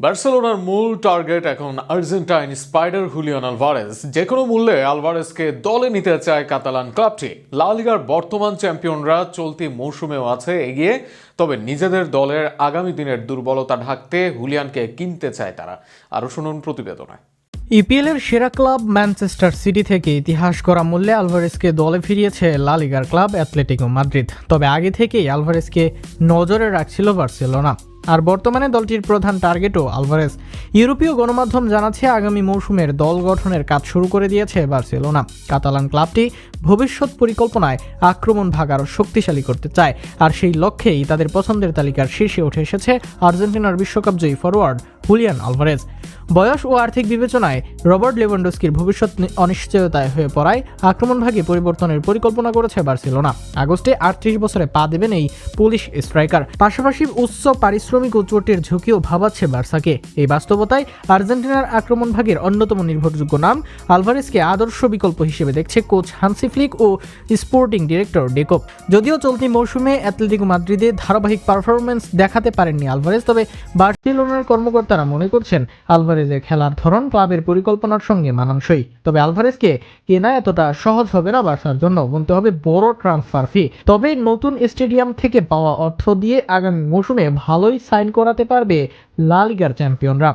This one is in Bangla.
বার্সেলোনার মূল টার্গেট এখন আর্জেন্টাইন স্পাইডার হুলিয়ান আলভারেজ। যে কোনো মূল্যে আলভারেজকে দলে নিতে চায় কাতালান ক্লাবটি। লা লিগার বর্তমান চ্যাম্পিয়নরা চলতি মৌসুমেও আছে, এগিয়ে। তবে নিজেদের দলের আগামী দিনের দুর্বলতা ঢাকতে হুলিয়ানকে কিনতে চায় তারা। আরও শুনুন প্রতিবেদনায় ইপিএল এর সেরা ক্লাব ম্যানচেস্টার সিটি থেকে ইতিহাস করা মূল্যে আলভারেসকে দলে ফিরিয়েছে লা লিগার ক্লাব অ্যাথলেটিকো মাদ্রিদ। তবে আগে থেকেই আলভারেসকে নজরে রাখছিল বার্সেলোনা। আর বর্তমানে দলটির প্রধান টার্গেটও আলভারেজ। ইউরোপীয় গণমাধ্যম জানাচ্ছে, আগামী মৌসুমের দল গঠনের কাজ শুরু করে দিয়েছে বার্সেলোনা। কাতালান ক্লাবটি ভবিষ্যৎ পরিকল্পনায় আক্রমণ ভাগ আরও শক্তিশালী করতে চায়, আর সেই লক্ষ্যেই তাদের পছন্দের তালিকার শীর্ষে উঠে এসেছে আর্জেন্টিনার বিশ্বকাপ জয়ী ফরওয়ার্ড হুলিয়ান আলভারেজ বয়স ও আর্থিক বিবেচনায় রবার্ট লেভানডস্কির ভবিষ্যৎ অনিশ্চয়তায় হয়ে পড়ায় আক্রমণভাগে পরিবর্তনের পরিকল্পনা করেছে বার্সেলোনা। আগস্টে আটত্রিশ বছরে পা দেবেন এই পুলিশ স্ট্রাইকার। পাশাপাশি উচ্চ পারিশ্রমিক ও চোটের ঝুঁকিও ভাবাচ্ছে বার্সাকে। এই বাস্তবতায় আর্জেন্টিনার আক্রমণভাগের অন্যতম নির্ভরযোগ্য নাম আলভারেজকে আদর্শ বিকল্প হিসেবে দেখছে কোচ হানসি ফ্লিক ও স্পোর্টিং ডিরেক্টর ডেকোপ। যদিও চলতি মৌসুমে অ্যাথলেটিকো মাদ্রিদে ধারাবাহিক পারফরমেন্স দেখাতে পারেননি আলভারেজ, তবে বার্সেলোনার তারা মনে করছেন আলভারেজের খেলার ধরন ক্লাবের পরিকল্পনার সঙ্গে মানানসই। তবে আলভারেজকে কেনা এতটা সহজ হবে না বার্সার জন্য গুনতে হবে বড় ট্রান্সফার ফি। তবে নতুন স্টেডিয়াম থেকে পাওয়া অর্থ দিয়ে আগামী মৌসুমে ভালোই সাইন করাতে পারবে লালিগার চ্যাম্পিয়নরা।